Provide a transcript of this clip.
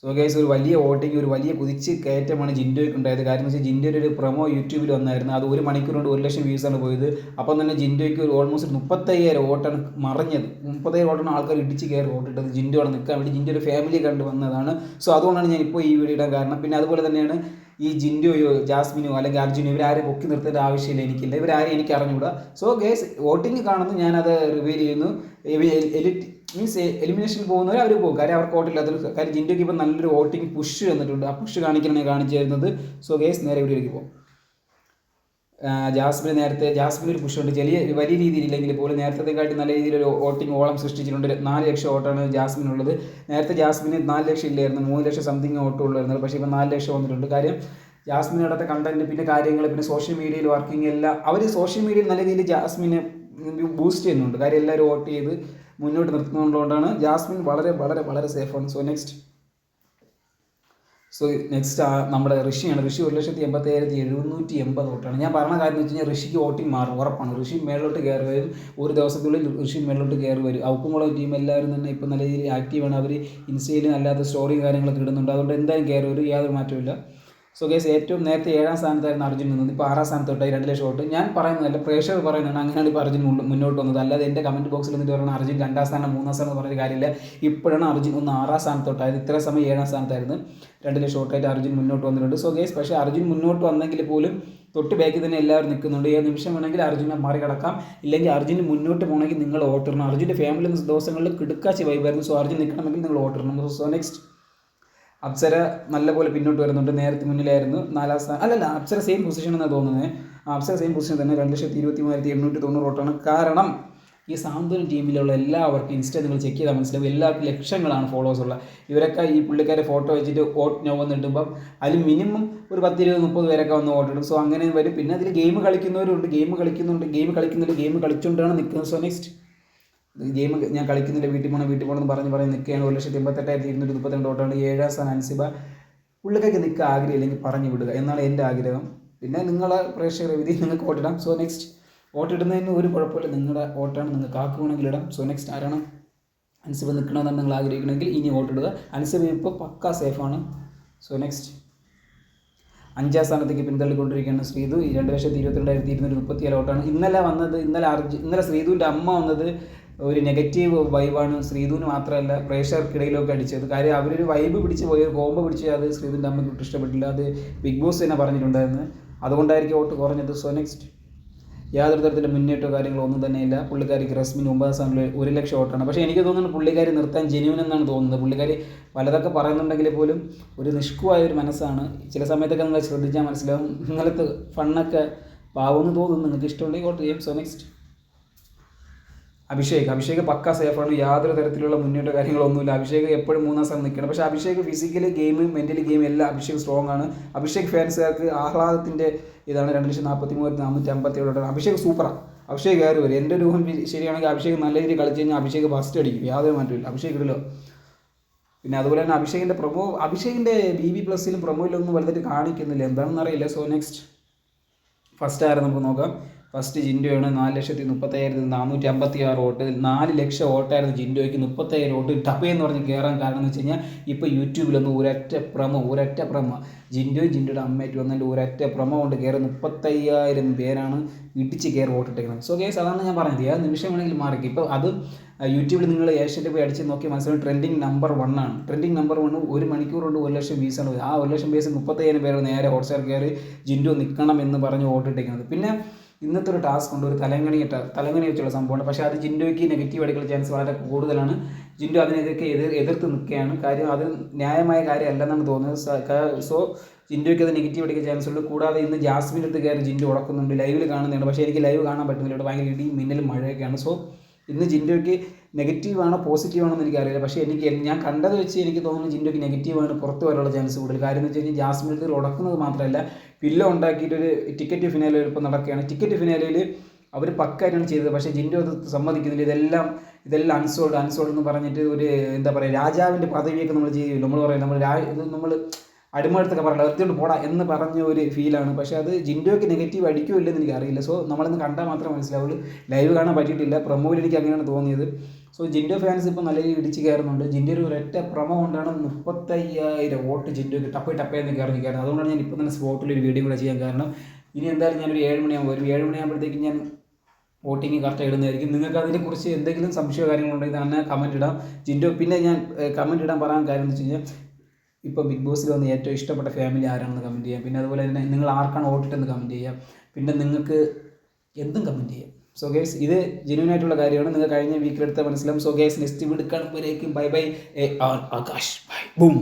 So guys ഒരു വലിയ voting ഒരു വലിയ കുതിച്ച് കയറ്റമാണ് ജിൻഡോയ്ക്ക് ഉണ്ടായത്. കാരണം വെച്ചാൽ ജിൻഡോയുടെ ഒരു പ്രൊമോ യൂട്യൂബിൽ വന്നായിരുന്നു. അത് ഒരു മണിക്കൂർ കൊണ്ട് ഒരു ലക്ഷം വ്യൂസാണ് പോയത്. അപ്പം തന്നെ ജിൻഡോയ്ക്ക് ഒരു ഓൾമോസ്റ്റ് മുപ്പത്തയ്യായിരം വോട്ടാണ് മറിഞ്ഞത്. മുപ്പത്തയ്യായിരം വോട്ടാണ് ആൾക്കാർ ഇടിച്ച് കയറി വോട്ടിട്ടത് ജിൻഡോ അവിടെ നിൽക്കാൻ വേണ്ടി ജിൻഡോ ഒരു ഫാമിലി കണ്ട് വന്നതാണ്. സോ അതുകൊണ്ടാണ് ഞാൻ ഇപ്പോൾ ഈ വീഡിയോ ഇടാൻ കാരണം. പിന്നെ അതുപോലെ തന്നെയാണ് ഈ ജിൻഡോയോ ജാസ്മിനോ അല്ലെങ്കിൽ അർജുനോ ഇവരാരെ പൊക്കി നിർത്തേണ്ട ആവശ്യമില്ല. എനിക്കില്ല. ഇവരാരെയും എനിക്ക് അറിഞ്ഞുകൂടാ. സോ ഗേസ് വോട്ടിംഗ് കാണുന്നു. ഞാനത് റിവീൽ ചെയ്യുന്നു. എലിറ്റ് മീൻസ് എലിമിനേഷനിൽ പോകുന്നവർ അവർ പോകും. കാര്യം അവർക്ക് വോട്ടില്ലാത്തൊരു കാര്യം ജിൻഡോയ്ക്ക് ഇപ്പം നല്ലൊരു വോട്ടിംഗ് പുഷ് വന്നിട്ടുണ്ട്. ആ പുഷ് കാണിക്കണേ കാണിച്ചു തരുന്നത് സോ ഗേസ് നേരെ വീഡിയോയിലേക്ക് പോകും ജാസ്മിന് നേരത്തെ ജാസ്മിന് ഒരു പുഷുണ്ട് ചെറിയ വലിയ രീതിയിലില്ലെങ്കിൽ പോലും നേരത്തെക്കാട്ടി നല്ല രീതിയിലൊരു വോട്ടിംഗ് ഓളം സൃഷ്ടിച്ചിട്ടുണ്ട്. നാല് ലക്ഷം വോട്ടാണ് ജാസ്മിനുള്ളത്. നേരത്തെ ജാസ്മിന് നാല് ലക്ഷം ഇല്ലായിരുന്നു. മൂന്ന് ലക്ഷം സംതിങ് വോട്ട് ഉള്ളായിരുന്നു പക്ഷേ ഇപ്പോൾ നാല് ലക്ഷം വന്നിട്ടുണ്ട്. കാര്യം ജാസ്മിൻ അടുത്ത കണ്ടന്റ് പിന്നെ കാര്യങ്ങൾ പിന്നെ സോഷ്യൽ മീഡിയയിൽ വർക്കിംഗ് എല്ലാം അവർ സോഷ്യൽ മീഡിയയിൽ നല്ല രീതിയിൽ ജാസ്മിനെ ബൂസ്റ്റ് ചെയ്യുന്നുണ്ട്. കാര്യം എല്ലാവരും വോട്ട് ചെയ്ത് മുന്നോട്ട് നിർത്തുന്നതുകൊണ്ടാണ് ജാസ്മിൻ വളരെ വളരെ വളരെ സേഫാണ് സോ നെക്സ്റ്റ് സോ നെക്സ്റ്റ് നമ്മുടെ ഋഷിയാണ്. ഋഷി ഒരു ലക്ഷത്തി എൺപത്തി ഏഴായിരത്തി എഴുന്നൂറ്റി എൺപത് വോട്ടാണ്. ഞാൻ പറഞ്ഞ കാര്യം എന്ന് വെച്ച് കഴിഞ്ഞാൽ ഋഷിക്ക് വോട്ടിംഗ് മാറും ഉറപ്പാണ്. ഋഷി മേളിലോട്ട് കയറി വരും ഒരു ദിവസത്തിനുള്ളിൽ ഋഷി മേളിലോട്ട് കയറി വരും ഔക്കുമുളം ടീം എല്ലാവരും തന്നെ ഇപ്പം നല്ല രീതിയിൽ ആക്റ്റീവാണ് അവർ ഇൻസ്റ്റയിലും അല്ലാത്ത സ്റ്റോറിയും കാര്യങ്ങളൊക്കെ ഇടുന്നുണ്ട്. അതുകൊണ്ട് എന്തായാലും കയറി വരും യാതൊരു മാറ്റമില്ല സോ ഗേസ് ഏറ്റവും നേരത്തെ ഏഴാം സ്ഥാനത്തായിരുന്നു അർജുൻ നിന്നത്. ഇപ്പോൾ ആറാം സ്ഥാനത്തോട്ടായി രണ്ട് ലക്ഷം വോട്ട് ഞാൻ പറയുന്നതല്ല പ്രേക്ഷകർ പറയുന്നതാണ് അങ്ങനെയാണ് ഇപ്പോൾ അർജുൻ മുന്നോട്ട് വന്നത്. അല്ലാതെ എന്റെ കമന്റ് ബോക്സിൽ എന്നിട്ട് പറയുന്നത് അർജുൻ രണ്ടാം സ്ഥാനം മൂന്നാം സ്ഥാനം പറഞ്ഞ കാര്യമില്ല. ഇപ്പോഴാണ് അർജുൻ ഒന്ന് ആറാം സ്ഥാനത്തോട്ടായത് ഇത്ര സമയം ഏഴാം സ്ഥാനത്തായിരുന്നു. രണ്ട് ലക്ഷം വോട്ടായിട്ട് അർജുൻ മുന്നോട്ട് വന്നിട്ടുണ്ട്. സോ ഗേസ് പക്ഷേ അർജുൻ മുന്നോട്ട് വന്നെങ്കിൽ പോലും തൊട്ട് ബാക്കിൽ തന്നെ എല്ലാവരും നിൽക്കുന്നുണ്ട്. ഏത് നിമിഷം വേണമെങ്കിൽ അർജുനെ മറികടക്കാം. ഇല്ലെങ്കിൽ അർജുന് മുന്നോട്ട് പോകണമെങ്കിൽ നിങ്ങൾ ഓട്ടിടണം അർജുന്റെ ഫാമിലി ദിവസങ്ങളിൽ കിടുക്കാച്ചി വൈബായിരുന്നു സോ അർജുൻ നിൽക്കണമെങ്കിൽ നിങ്ങൾ ഓട്ടിടണം സോ നെക്സ്റ്റ് അപ്സര നല്ലപോലെ പിന്നോട്ട് വരുന്നുണ്ട്. നേരത്തെ മുന്നിലായിരുന്നു. നാലാം സ്ഥാനം അല്ലല്ല അപ്സര സെയിം പൊസിഷൻ എന്നാണ് തോന്നുന്നത് അപ്സര സെയിം പൊസിഷൻ തന്നെ രണ്ട് ലക്ഷത്തി ഇരുപത്തി മൂവായിരത്തി എണ്ണൂറ്റി തൊണ്ണൂറ് വോട്ടാണ് കാരണം ഈ സാന്ത്വനം ടീമിലുള്ള എല്ലാവർക്കും ഇൻസ്റ്റ നിങ്ങൾ ചെക്ക് ചെയ്താൽ മനസ്സിലാവും. എല്ലാവർക്കും ലക്ഷങ്ങളാണ് ഫോളോവേഴ്സ് ഉള്ള. ഇവരൊക്കെ ഈ പുള്ളിക്കാരെ ഫോട്ടോ വെച്ചിട്ട് വോട്ട് നോ വന്നിട്ടുമ്പം അതിൽ മിനിമം ഒരു പത്ത് ഇരുപത് മുപ്പത് പേരൊക്കെ വന്ന് വോട്ട് ഇടും. സോ അങ്ങനെ വരും. പിന്നെ അതിൽ ഗെയിം കളിക്കുന്നവരുണ്ട്. ഗെയിം കളിക്കുന്നുണ്ട്. ഗെയിം കളിക്കുന്നുണ്ട്. ഗെയിം കളിച്ചുകൊണ്ടാണ് നിൽക്കുന്നത് സോ നെക്സ്റ്റ് ഗെയിം ഞാൻ കളിക്കുന്നില്ല വീട്ടിൽ പോകണം വീട്ടിൽ പോകണം എന്ന് പറഞ്ഞ് പറഞ്ഞ് നിൽക്കുകയാണ്. ഒരു ലക്ഷത്തി എൺപത്തെട്ടായിരത്തി ഇരുന്നൂറ്റി മുപ്പത്തിരണ്ട് ഓട്ടാണ് ഏഴാം സ്ഥാനം അൻസിബ ഉള്ളിലേക്ക് നിൽക്കുക ആഗ്രഹമില്ലെങ്കിൽ പറഞ്ഞു വിടുക. എന്നാണ് എന്റെ ആഗ്രഹം. പിന്നെ നിങ്ങളെ പ്രേക്ഷകർ വിധി നിങ്ങൾക്ക് വോട്ടിടാം സോ നെക്സ്റ്റ് വോട്ടിടുന്നതിന് ഒരു കുഴപ്പമില്ല. നിങ്ങളുടെ വോട്ടാണ്. നിങ്ങൾക്ക് ആക്കുവാണെങ്കിൽ ഇടാം. സോ നെക്സ്റ്റ് ആരാണ് അൻസിബ നിൽക്കണമെന്നാണ് നിങ്ങൾ ആഗ്രഹിക്കണമെങ്കിൽ ഇനി വോട്ടിടുക അൻസിബ ഇപ്പോൾ പക്ക സേഫാണ് സോ നെക്സ്റ്റ് അഞ്ചാം സ്ഥാനത്തേക്ക് പിന്തള്ളിക്കൊണ്ടിരിക്കുകയാണ് ശ്രീതു. ഈ രണ്ട് ലക്ഷത്തി ഇരുപത്തിരണ്ടായിരത്തി ഇരുന്നൂറ്റി മുപ്പത്തിയേഴ് വോട്ടാണ്. ഇന്നലെ വന്നത് ഇന്നലെ അർജു ഇന്നലെ ശ്രീതുവിന്റെ അമ്മ വന്നത് ഒരു നെഗറ്റീവ് വൈബാണ് ശ്രീധുവിന് മാത്രമല്ല പ്രേക്ഷകർക്കിടയിലൊക്കെ അടിച്ചത്. കാര്യം അവരൊരു വൈബ് പിടിച്ച് പോയി കോമ്പ് പിടിച്ച് അത് ശ്രീതുവിന്റെ അമ്മയ്ക്ക് ഒട്ടും ഇഷ്ടപ്പെട്ടില്ല. അത് ബിഗ് ബോസ് തന്നെ പറഞ്ഞിട്ടുണ്ടായിരുന്നു. അതുകൊണ്ടായിരിക്കും വോട്ട് കുറഞ്ഞത്. സോ നെക്സ്റ്റ് യാതൊരു തരത്തിലും മുന്നേറ്റോ കാര്യങ്ങളോ ഒന്നും തന്നെയില്ല പുള്ളിക്കാരിക്ക് റസ്മിൻ ഒമ്പതാം സ്ഥാനത്തിൽ ഒരു ലക്ഷം വോട്ടാണ്. പക്ഷേ എനിക്ക് തോന്നുന്നു പുള്ളിക്കാരി നിർത്താൻ ജെന്യൂൻ എന്നാണ് തോന്നുന്നത്. പുള്ളിക്കാരി പലതൊക്കെ പറയുന്നുണ്ടെങ്കിൽ പോലും ഒരു നിഷ്കുവായ ഒരു മനസ്സാണ്. ചില സമയത്തൊക്കെ നിങ്ങൾ ശ്രദ്ധിച്ചാൽ മനസ്സിലാവും. നിങ്ങളത്ത് ഫണ്ണൊക്കെ പാവെന്ന് തോന്നുന്നു. നിങ്ങൾക്ക് ഇഷ്ടമുണ്ടെങ്കിൽ വോട്ട് ചെയ്യാം. So next Abhishek. അഭിഷേക് പക്ക സേഫാണ് യാതൊരു തരത്തിലുള്ള മുന്നേറ്റ കാര്യങ്ങളൊന്നുമില്ല. അഭിഷേക് എപ്പോഴും മൂന്നാം സ്ഥാനം നിൽക്കണം പക്ഷേ Abhishek physically game mentally game എല്ലാം അഭിഷേക് സ്ട്രോങ് ആണ്. അഭിഷേക് ഫാൻസുകാർക്ക് ആഹ്ലാദത്തിന്റെ ഇതാണ് രണ്ട് ലക്ഷത്തി നാൽപ്പത്തി മൂവായിരത്തി നാനൂറ്റി അമ്പത്തി ഏഴോട്ടാണ് അഭിഷേക് സൂപ്പറാണ് അഭിഷേക് കയറി വരും. എന്റെ ഒരു ശരിയാണെങ്കിൽ അഭിഷേക് നല്ല രീതിയിൽ കളിച്ച് കഴിഞ്ഞാൽ അഭിഷേക് ഫസ്റ്റ് അടിക്കും. യാതൊരു മാറ്റമില്ല അഭിഷേക് ഇടലോ. പിന്നെ അതുപോലെ തന്നെ അഭിഷേകിന്റെ പ്രൊമോ അഭിഷേകിന്റെ ബി ബി പ്ലസിലും പ്രൊമോയിലൊന്നും വലുതായിട്ട് കാണിക്കുന്നില്ല. എന്താണെന്ന് അറിയില്ല സോ നെക്സ്റ്റ് ഫസ്റ്റ് ആരെ നമുക്ക് നോക്കാം. ഫസ്റ്റ് ജിൻഡോയാണ് നാല് ലക്ഷത്തി മുപ്പത്തയ്യായിരത്തി നാനൂറ്റി അമ്പത്തി ആറ് വോട്ട് നാല് ലക്ഷം വോട്ടായിരുന്നു ജിൻഡോയ്ക്ക് മുപ്പത്തയ്യായിരം വോട്ട് ടപ്പേ എന്ന് പറഞ്ഞ് കയറാൻ കാരണം എന്ന് വെച്ച് കഴിഞ്ഞാൽ ഇപ്പോൾ യൂട്യൂബിലൊന്നും ഒരൊറ്റ പ്രമോ ഒരൊറ്റ പ്രമോ. ജിൻഡോയും ജിൻഡോയുടെ അമ്മയായിട്ട് വന്നതിന്റെ ഒരൊറ്റ പ്രമോ കൊണ്ട് കയറി മുപ്പത്തയ്യായിരം പേരാണ് ഇടിച്ച് കയറി വോട്ടിട്ടേക്കുന്നത് സോ കേസ് അതാണ് ഞാൻ പറഞ്ഞത്. ഏത് നിമിഷം വേണമെങ്കിൽ മാറി ഇപ്പോൾ അത് യൂട്യൂബിൽ നിങ്ങൾ ഏഷ്യന്റെ പോയി അടിച്ച് നോക്കി മനസ്സിലാവും ട്രെൻഡിങ് നമ്പർ വൺ ആണ്. ട്രെൻഡിങ് നമ്പർ വൺ ഒരു മണിക്കൂർ കൊണ്ട് ഒരു ലക്ഷം വ്യൂസാണ് ആ ഒരു ലക്ഷം വ്യൂസ് മുപ്പത്തയ്യായിരം പേര് നേരെ ഹോട്ട്സ്റ്റാർ കയറി ജിൻഡോ നിൽക്കണം എന്ന് പറഞ്ഞ് വോട്ടിട്ടേക്കുന്നത് പിന്നെ ഇന്നത്തെ ഒരു ടാസ്ക് ഉണ്ട് ഒരു തലങ്ങണി തലങ്ങണി വെച്ചുള്ള സംഭവമാണ്. പക്ഷേ അത് ജിൻഡോയ്ക്ക് നെഗറ്റീവ് അടിക്കുന്ന ചാൻസ് വളരെ കൂടുതലാണ്. ജിൻഡോ അതിനെതിരെ എതിർ എതിർത്ത് നിൽക്കുകയാണ്. കാര്യം അത് ന്യായമായ കാര്യമല്ലെന്നാണ് തോന്നുന്നത്. സ- ജിൻഡോയ്ക്ക് അത് നെഗറ്റീവ് അടിക്കാൻ ചാൻസ് ഉള്ളൂ കൂടാതെ ഇന്ന് ജാസ്മിന്റെ അടുത്ത് കയറി ജിൻഡോ ഉടക്കുന്നുണ്ട് ലൈവിൽ കാണുന്നുണ്ട്. പക്ഷേ എനിക്ക് ലൈവ് കാണാൻ പറ്റുന്നില്ല. ഇവിടെ ഭയങ്കര ഇടിയും മിന്നലും മഴയൊക്കെയാണ്. സോ ഇന്ന് ജിൻഡോയ്ക്ക് നെഗറ്റീവ് ആണോ പോസിറ്റീവ് ആണോ എന്ന് എനിക്കറിയില്ല. പക്ഷേ എനിക്ക് ഞാൻ കണ്ടത് വെച്ച് എനിക്ക് തോന്നുന്നു ജിൻഡോയ്ക്ക് നെഗറ്റീവ് ആണ് പുറത്ത് വരാനുള്ള ചാൻസ് കൂടുതൽ. കാര്യം എന്ന് വെച്ച് കഴിഞ്ഞാൽ ജാസ്മിൻ ഉടക്കുന്നത് മാത്രമല്ല പില്ലോ ഉണ്ടാക്കിയിട്ട് ഒരു ടിക്കറ്റ് ഫിനാലെ ഇപ്പോൾ നടക്കുകയാണ്. ടിക്കറ്റ് ഫിനാലയിൽ അവർ പക്കായിട്ടാണ് ചെയ്തത്. പക്ഷേ ജിൻഡോ അത് സമ്മതിക്കുന്നില്ല. ഇതെല്ലാം ഇതെല്ലാം അൺസോൾഡ് അൺസോൾഡ് എന്ന് പറഞ്ഞിട്ട് ഒരു എന്താ പറയുക രാജാവിന്റെ പദവിയൊക്കെ നമ്മൾ ചെയ്യില്ല നമ്മൾ പറയും നമ്മൾ രാ ഇത് നമ്മൾ അടിമടുത്തൊക്കെ പറയണ്ട എടുത്തോണ്ട് പോടാ എന്ന് പറഞ്ഞ ഒരു ഫീലാണ് പക്ഷേ അത് ജിൻഡോയ്ക്ക് നെഗറ്റീവ് അടിക്കുമോ ഇല്ലെന്ന് എനിക്ക് അറിയില്ല സോ നമ്മളിന്ന് കണ്ടാൽ മാത്രമേ മനസ്സിലാവുള്ളൂ. ലൈവ് കാണാൻ പറ്റിയിട്ടില്ല. പ്രൊമോയിൽ എനിക്ക് അങ്ങനെയാണ് തോന്നിയത്. സോ ജിൻഡോ ഫാൻസ് ഇപ്പോൾ നല്ല രീതിയിൽ ഇടിച്ച് കയറുന്നുണ്ട്. ജിൻഡോ ഒരു ഒരൊറ്റ പ്രമോ കൊണ്ടാണ് മുപ്പത്തയ്യായിരം വോട്ട് ജിൻഡോക്ക് ടപ്പേ ടപ്പേന്ന് കയറി നിൽക്കുന്നത്. അതുകൊണ്ടാണ് ഞാൻ ഇപ്പോൾ തന്നെ സ്പോട്ടിൽ ഒരു വീഡിയോ കൂടെ ചെയ്യാൻ കാരണം ഇനി എന്തായാലും ഞാനൊരു ഏഴ് മണിയാകുമ്പോൾ ഒരു ഏഴ് മണിയാകുമ്പോഴത്തേക്കും ഞാൻ വോട്ടിങ് കറക്റ്റ് ഇടുന്നതായിരിക്കും. നിങ്ങൾക്ക് അതിനെക്കുറിച്ച് എന്തെങ്കിലും സംശയമോ കാര്യങ്ങളുണ്ടെങ്കിൽ തന്നെ കമന്റ് ഇടാം. ജിൻഡോ പിന്നെ ഞാൻ കമന്റ് ഇടാൻ പറയാൻ കാര്യം എന്ന് വെച്ച് കഴിഞ്ഞാൽ ഇപ്പോൾ ബിഗ് ബോസിൽ വന്ന് ഏറ്റവും ഇഷ്ടപ്പെട്ട ഫാമിലി ആരാണെന്ന് കമന്റ് ചെയ്യാം. പിന്നെ അതുപോലെ തന്നെ നിങ്ങൾ ആർക്കാണ് വോട്ടിട്ടെന്ന് കമന്റ് ചെയ്യാം. പിന്നെ നിങ്ങൾക്ക് എന്തും കമന്റ് ചെയ്യാം. സോ ഗേസ് ഇത് ജെന്യൂൻ ആയിട്ടുള്ള കാര്യമാണ്. നിങ്ങൾ കഴിഞ്ഞ വീക്കിലെടുത്ത മനസ്സിലാവും സോ ഗേസ് നെക്സ്റ്റ് വീട് കാണുമ്പോഴേക്കും bye bye Akash. Bye boom